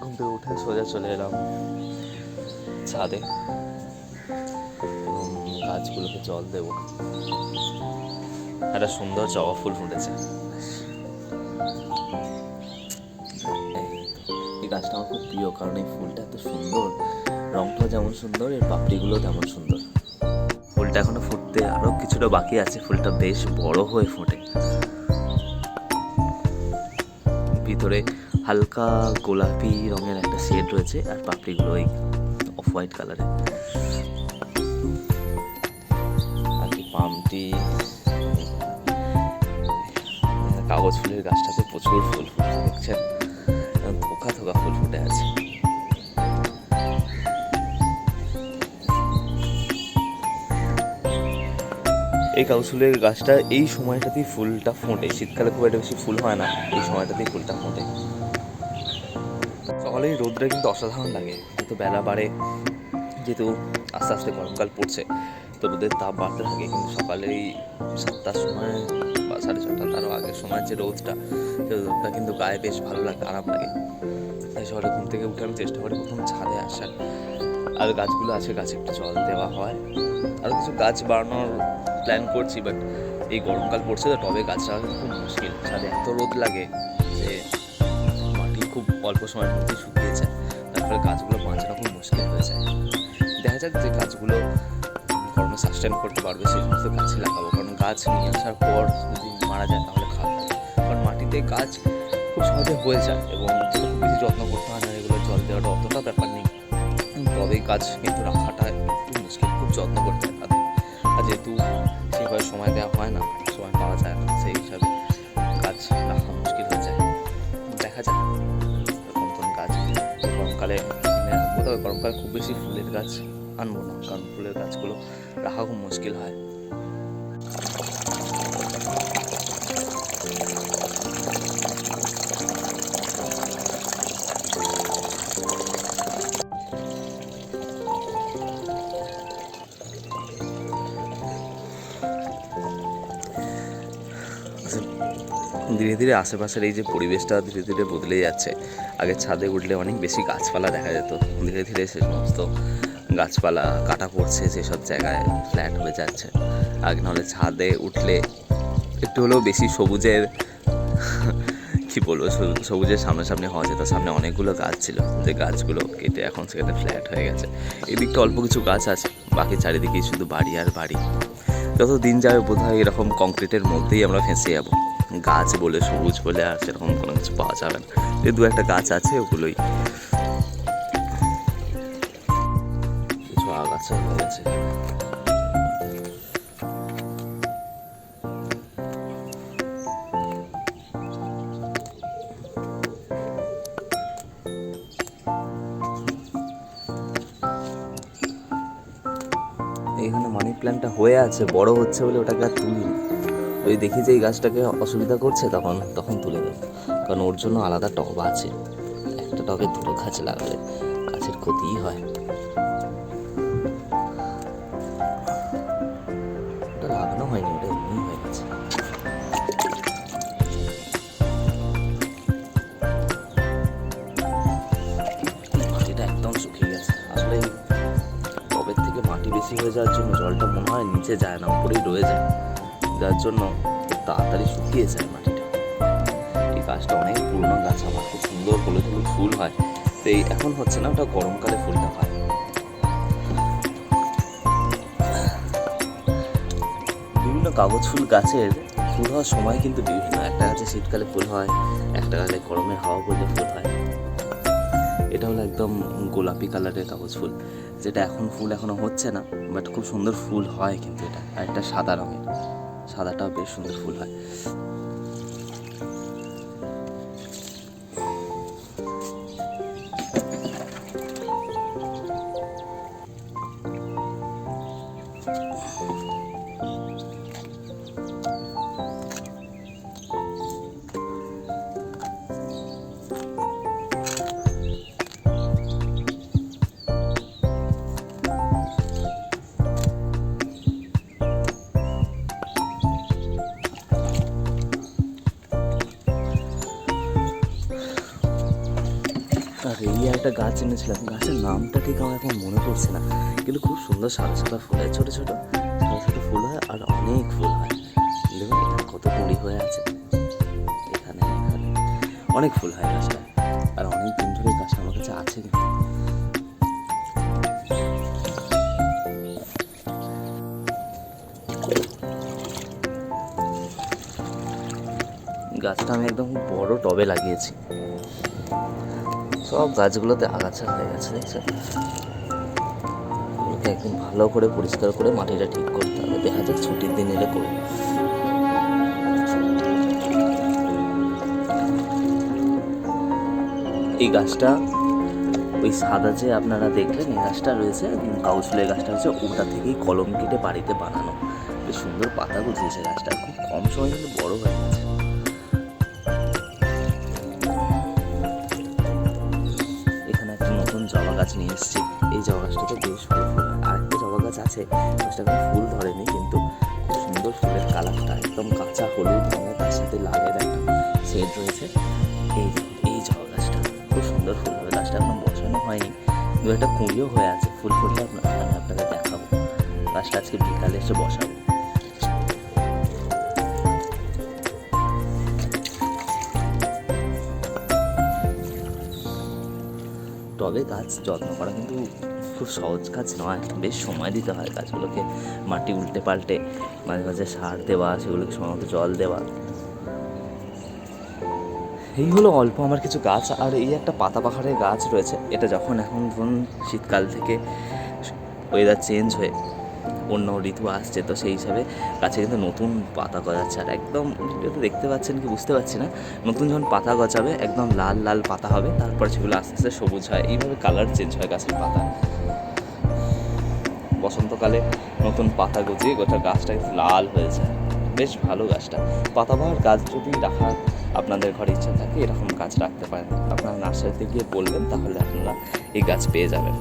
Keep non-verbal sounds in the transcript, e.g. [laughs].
ঘুম থেকে উঠে সোজা চলে এলাম ছাদে। গাছগুলোকে জল দেব। একটা সুন্দর জবা ফুল ফুটেছে। এই গাছটা আমার খুব প্রিয়, কারণ এই ফুলটা এত সুন্দর। রংটাও যেমন সুন্দর, এর পাপড়িগুলো তেমন সুন্দর। ফুলটা এখনও ফুটতে আরও কিছুটা বাকি আছে। ফুলটা বেশ বড় হয়ে ফোটে। ভিতরে হালকা গোলাপি রঙের একটা শেড রয়েছে আর পাপড়িগুলো ওই অফ হোয়াইট কালারের কি পামটি, কাগজ ফুলের গাছটাতে প্রচুর ফুল ফুটছে দেখছেন? থোকা থোকা ফুল ফুটে আছে। এই কাগজ ফুলের গাছটা এই সময়টাতেই ফুলটা ফোটে। শীতকালে খুব একটা বেশি ফুল হয় না, এই সময়টাতেই ফুলটা ফোটে। সকালে এই রোদটা কিন্তু অসাধারণ লাগে। যেহেতু বেলা বাড়ে, যেহেতু আস্তে আস্তে গরমকাল পড়ছে, তো রোদের তাপ বাড়তে থাকে, কিন্তু সকালে এই সাতটার সময় বা সাড়ে ছটা তারও আগের সময় যে রোদটা, সেই রোদটা কিন্তু গায়ে বেশ ভালো লাগে আরাম লাগে। তাই সকালে ঘুম থেকে উঠে আমি চেষ্টা করি প্রথম ছাদে আসার। আর গাছগুলো আছে, গাছে একটু জল দেওয়া হয়। আরও কিছু গাছ বাড়ানোর প্ল্যান করছি বাট এই গরমকাল পড়ছে তো টবে গাছ খুব মুশকিল। ছাদে এত রোদ লাগে যে খুব অল্প সময়ের মধ্যেই শুকিয়ে যায় তারপরে গাছগুলো বাঁচানো খুব মুশকিল হয়ে যায়। দেখা যাক যে গাছগুলো গরমে সাস্টেন করতে পারবে, সেই সমস্ত গাছই লাগাবো কারণ গাছ নিয়ে আসার পর যদি মারা যায় তাহলে খারাপ কারণ মাটিতে গাছ খুব সহজে হয়ে যায় এবং খুব বেশি যত্ন করতে হয় না, এগুলো জল দেওয়াটা অতটা ব্যাপার নেই। তবে গাছ কিন্তু রাখাটা একটু মুশকিল, খুব যত্ন করতে হয় তাদের। আর যেহেতু সেভাবে সময় দেওয়া হয় না, সময় পাওয়া যায় না। খুব বেশি ফুলের গাছ আনব না কারণ ফুলের গাছগুলো রাখা খুব মুশকিল হয়। ধীরে ধীরে আশেপাশের এই যে পরিবেশটা ধীরে ধীরে বদলে যাচ্ছে। আগে ছাদে উঠলে অনেক বেশি গাছপালা দেখা যেত। ধীরে ধীরে সে সমস্ত গাছপালা কাটা পড়ছে, যেসব জায়গায় ফ্ল্যাট হয়ে যাচ্ছে। আগে নাহলে ছাদে উঠলে একটু হলেও বেশি সবুজের [laughs] কি বলব, সবু- সবুজের সামনাসামনি হওয়া যেত। সামনে অনেকগুলো গাছ ছিল। যে গাছগুলো কেটে এখন সেখানে ফ্ল্যাট হয়ে গেছে। এদিকটা অল্প কিছু গাছ আছে, বাকি চারিদিকেই শুধু বাড়ি আর বাড়ি। যত দিন যাবে বোধ হয় এরকম কংক্রিটের মধ্যেই আমরা ফেঁসে যাব। গাছ বলে, সবুজ বলে, আর সেরকম কোনো কিছু পাওয়া যাবে না। দু একটা গাছ আছে, ওগুলোই। কিছু আগাছা হয়ে গেছে মানি প্ল্যান্টটা হয়ে আছে, বড় হচ্ছে বলে ওটাকে আর তুলিনি। ওই দেখি যে এই গাছটাকে অসুবিধা করছে তখন তখন তুলে দেবো কারণ ওর জন্য আলাদা টব আছে। একটা টবে দুটো গাছ লাগালে গাছের ক্ষতিই হয়। ওটা লাগানো হয়নি হয়ে গেছে। মাটিটা একদম শুকিয়ে গেছে। আসলে টবের থেকে মাটি বেশি হয়ে যাওয়ার জন্য জলটা মনে হয় নিচে যায় না, উপরেই রয়ে যায়। যার জন্য তাড়াতাড়ি শুকিয়ে যায় মাটিটা। এই গাছটা অনেক পুরনো গাছ আমার খুব সুন্দর হলুদ হলুদ ফুল হয়। তো এই এখন হচ্ছে না, ওটা গরমকালে ফুলটা হয়। বিভিন্ন কাগজ ফুল গাছের ফুল হওয়ার সময় কিন্তু বিভিন্ন একটা গাছে শীতকালে ফুল হয়, একটা গাছে গরমের হাওয়া বলে ফুল হয়। এটা হলো একদম গোলাপি কালারের কাগজ ফুল, যেটা এখন ফুল এখনও হচ্ছে না, বাট খুব সুন্দর ফুল হয় কিন্তু এটা একটা সাদা রঙের। সাদাটাও বেশ সুন্দর ফুল হয়। একটা গাছ এনেছিলাম। গাছের নামটা ঠিক আমার এখন মনে পড়ছে না। কিন্তু খুব সুন্দর সাদা সাদা ফুল হয়, ছোটো ছোটো। সাদা সাদা ফুল হয় আর অনেক ফুল হয়। দেখুন এখানে কত কুড়ি হয়ে আছে। এখানে এখানে। অনেক ফুল হয় গাছটা। আর অনেক দিন ধরে গাছটা আমার কাছে আছে কিন্তু। গাছটা আমি একদম বড় টবে লাগিয়েছি। সব গাছগুলোতে আগাছা হয়ে গেছে দেখছেন এগুলোকে একদম ভালো করে পরিষ্কার করে মাটিটা ঠিক করতে হবে। দেখা যাক ছুটির দিন এলে করব। এই গাছটা, ওই সাদা যে আপনারা দেখলেন, এই গাছটা রয়েছে কাউসুলের গাছটা হচ্ছে ওটা থেকেই কলম কেটে বাড়িতে বানানো। বেশ সুন্দর পাতা গুছিয়েছে গাছটা, খুব কম সময় কিন্তু বড় হয়ে গেছে। নিয়ে এসেছি। এই জবা গাছটাতে বেশ ফুল আর একটা জবা গাছ আছে, গাছটা ফুল ধরেনি, কিন্তু খুব সুন্দর ফুলের কালারটা একদম কাঁচা হলুদ রঙের, তার সাথে লালের একটা শেড রয়েছে। এই এই জবা গাছটা খুব সুন্দর ফুল হবে। গাছটা এখনও বসানো হয়নি। দু একটা কুঁড়িও হয়ে আছে। ফুল ফুলটা আপনার আমি আপনাদের দেখাবো। গাছটা আজকে বিকালে এসে বসাবো। টবে গাছ যত্ন করা কিন্তু খুব সহজ কাজ নয়। বেশ সময় দিতে হয় গাছগুলোকে মাটি উল্টে পাল্টে, মাঝে মাঝে সার দেওয়া, সেগুলোকে সময় মতো জল দেওয়া। এই হলো অল্প আমার কিছু গাছ, আর এই একটা পাতা পাহাড়ের গাছ রয়েছে। এটা যখন এখন ধরুন শীতকাল থেকে ওয়েদার চেঞ্জ হয়ে অন্য ঋতু আসছে, তো সেই হিসাবে গাছে কিন্তু নতুন পাতা গজাচ্ছে। আর একদম ভিডিওতে দেখতে পাচ্ছেন কি বুঝতে পারছি না, নতুন যখন পাতা গজাবে, একদম লাল লাল পাতা হবে, তারপর সেগুলো আস্তে আস্তে সবুজ হয়। এইভাবে কালার চেঞ্জ হয় গাছের পাতা। বসন্তকালে নতুন পাতা গজিয়ে গোটা গাছটা লাল হয়ে যায়। বেশ ভালো গাছটা। পাতাবাহার গাছ যদি রাখার আপনাদের ঘরে ইচ্ছা থাকে, এরকম গাছ রাখতে পারেন। আপনারা নার্সারিতে গিয়ে বলবেন, তাহলে আপনারা এই গাছ পেয়ে যাবেন।